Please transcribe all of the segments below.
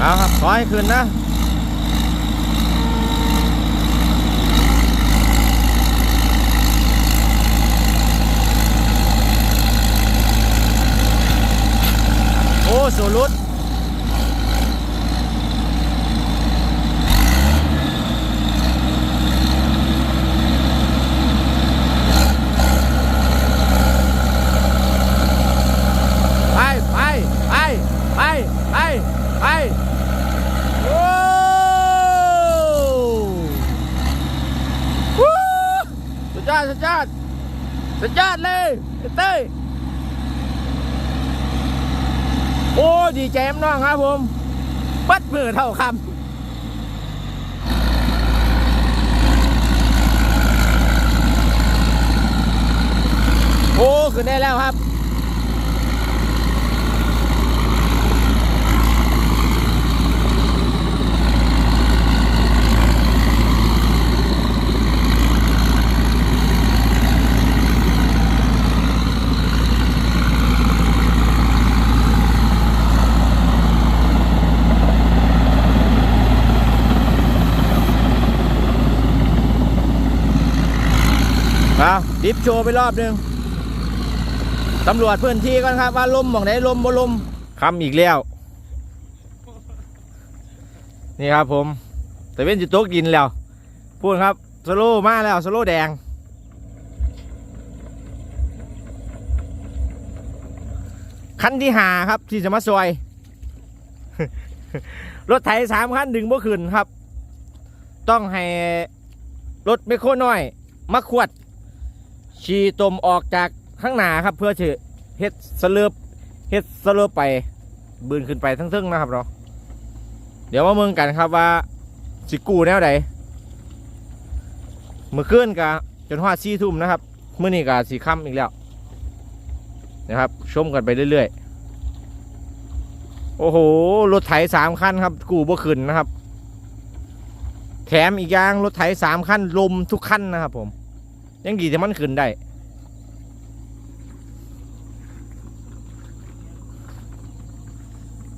เอาครับขอให้คืนนะโอ้สูรุดไปไปไปไปไปไปโอ้วู้สุดยอดสุดยอดสุดยอดเลยเต้ย โอ้ ดีใจน้องครับผมปัดมือเท่าคำโอ้ขึ้นได้แล้วครับ ลิฟโชว์ไปรอบหนึ่งตำรวจพื้นที่ก่อนครับ ว่าลมหมองไหนลมบ่ลมคำอีกแล้ว นี่ครับผม แต่เว้นจุดตกดินแล้ว พูดครับสโลว์มาแล้วสโลว์แดง คันที่หาครับที่จะมาซอย รถไถสามคันดึงบ่ขึ้นครับ ต้องให้รถไม่โคน้อย มาขวด ชีตมออกจากข้างหน้าครับ เพื่อจะเฮ็ดสลือบเฮ็ดสลือบไปบืนขึ้นไปทั้งๆนะครับเนาะเดี๋ยวมาเมืองกันครับว่าสิกูแนวใดเมื่อคืนกะจนว่าสี่ทุ่มนะครับเมื่อนี้กะสีค่ำอีกแล้วนะครับชมกันไปเรื่อยๆ โอ้โห รถไถสามคันครับ กูบ่ขึ้นนะครับ แถมอีกอย่างรถไถสามคันลมทุกคันนะครับผม ยังดีที่มันขึ้นได้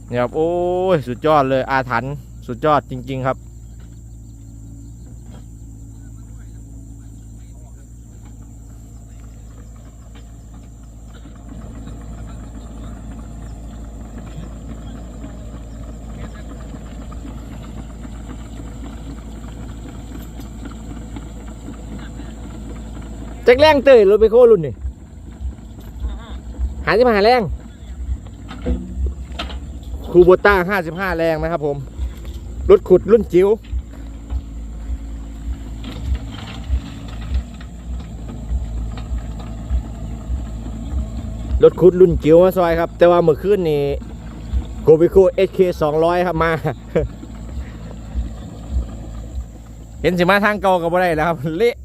เนี่ยครับโอ้ย สุดยอดเลยอาถรรพ์สุดยอดจริง ๆ ครับ จ็คแรงเตยรถไปโครุ่นนี่หาที่มาหาแรง คูโบต้าห้าสิบห้าแรงนะครับผม รถขุดรุ่นจิ๋วรถขุดรุ่นจิ๋วมาซอยครับ แต่ว่าเมื่อคืนนี้โกบิโคเอเคสองร้อยครับมา เห็นสิมาทางเก่ากับบ่ได้แล้วครับ เละ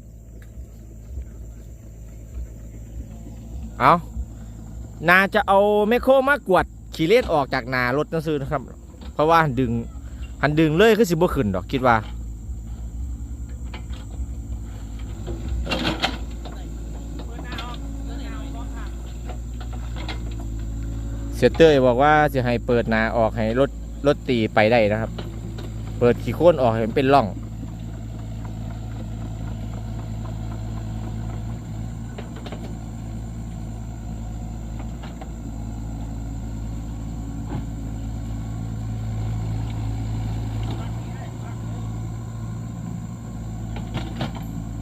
เอานาจะเอาแมคโครมากวดขี่เลนออกจากนารถนั่นซื้อนะครับ เพราะว่าหันดึงหันดึงเลยคือสิบ่ขึ้นดอกคิดว่าเสียเต้ยบอกว่าจะให้เปิดนาออกให้รถรถตีไปได้นะครับ เปิดขี้โค้นออกให้มันเป็นร่อง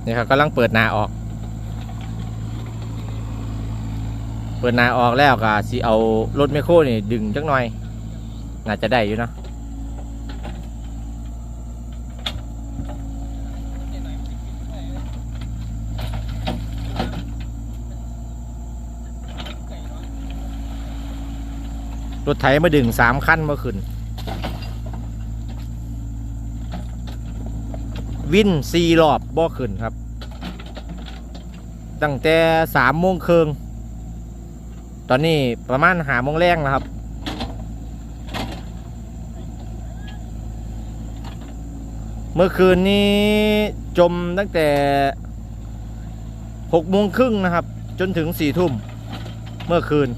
นี่ครับกำลังเปิดนาออก เปิดนาออกแล้วก็สิเอารถไมโครนี่ดึงจักหน่อย น่าจะได้อยู่เนาะรถไถมาดึงสามคันเมื่อคืนวินซีรอบบ่ขึ้นครับ ตั้งแต่สามโมงครึ่งตอนนี้ประมาณหาโมงแรงแล้วครับ เมื่อคืนนี้จมตั้งแต่หกโมงครึ่งนะครับ จนถึงสี่ทุ่มเมื่อคืน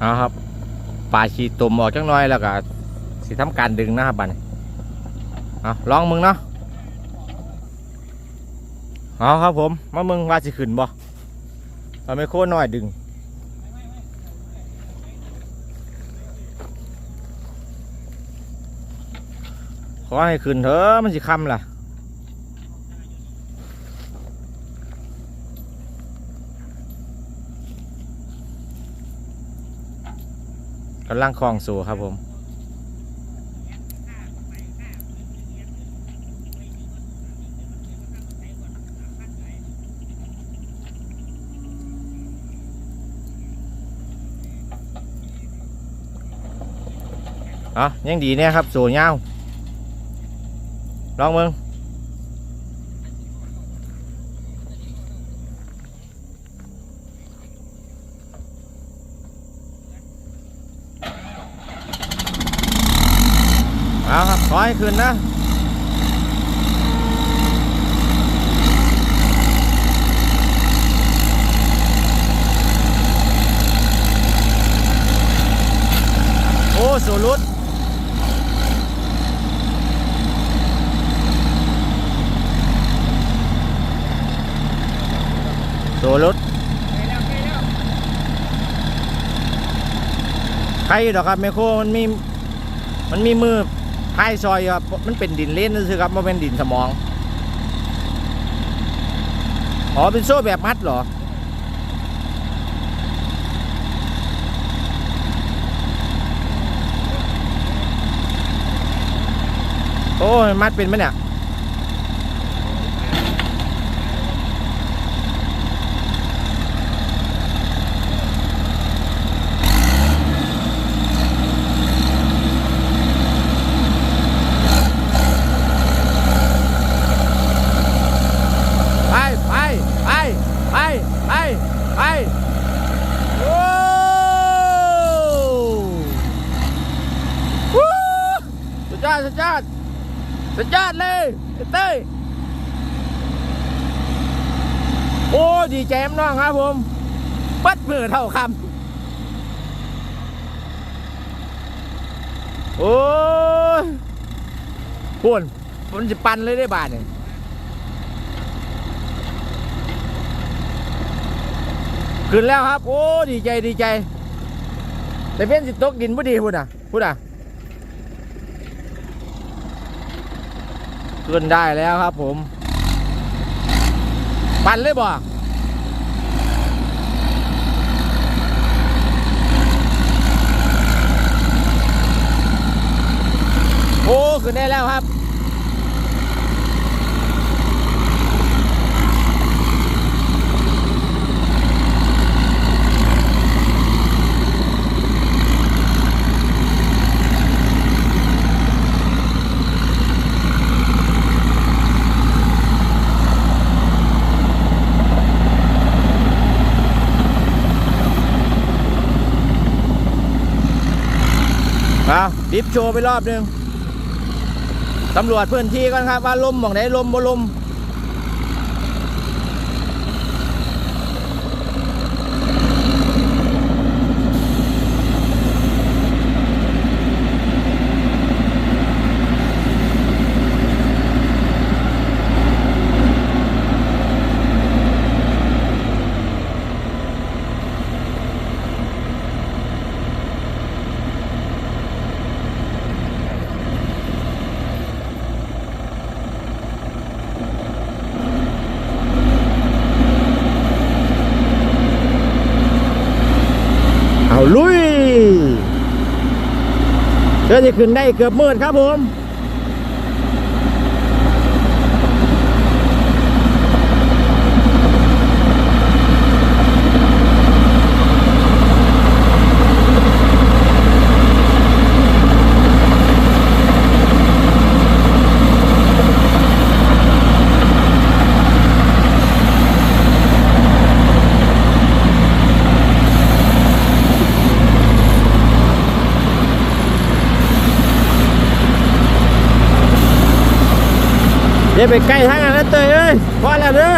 เอาครับปลาชีตุ่มออกจังน้อยแล้วก็สิทำการดึงนะครับบัดนเอาลองมึงเนาะเอาครับผมมามึงว่าสิขึ้นบ่เอาไม่โค่นหน้อยดึงขอให้ขึ้นเถอะมันสิคำล่ะ กำลังคลองสู่ครับผม อะยังดีเนี่ยครับสู่เงาวลองมึงเอาครับ ขอให้ขึ้นนะโอ้สูรุดตัวรถใครดอกครับแมคโครมันมี มันมีมือ พายซอยครับมันเป็นดินเล่นนั่นสิครับมันเป็นดินสมอง อ๋อ เป็นโซ่แบบมัดเหรอ โอ้ยมัดเป็นไหมเนี่ย ไปไปไปไปไปไปโอ้วู้สุดยอดสุดยอดสุดยอด เต้ยโอ้ดีใจมน้องครับผมปัดมือเท่าคำโอ้ยปุ่นมันจะปันเลยได้บาทเนี่ยขึ้นแล้วครับ โอ้ดีใจดีใจ แต่เพี้ยนสิตกดินพอดีพูดอะพูดอะ ขึ้นได้แล้วครับผม ปั่นเลยบ่โอ้ ขึ้นได้แล้วครับ เอาดิฟโชว์ไปรอบหนึ่งตำรวจพื้นที่ก่อนครับว่าลมหมองไหนลมบ่ลมเอาลุย เพื่อจะขึ้นได้เกือบมืดครับผม อย่ไปใกล้ทางนั้นเตยเอ้ยพอแล้วเด้อ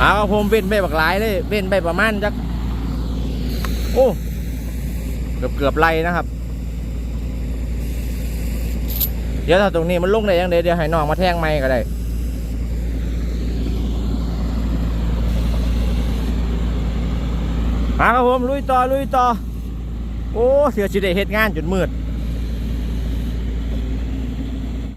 เอาผมเว้นไปบักหลายเลยเว้นไปประมาณจักโอ้เกือบเกือบไรนะครับ ดี๋ยวถ้าตรงนี้มันลงได้ยังไงเดี๋ยวให้น้องมาแทงไม้ก็ได้มาครับผมลุยต่อลุยต่อ โอ้เสือชิได้เหตุงานจนมืด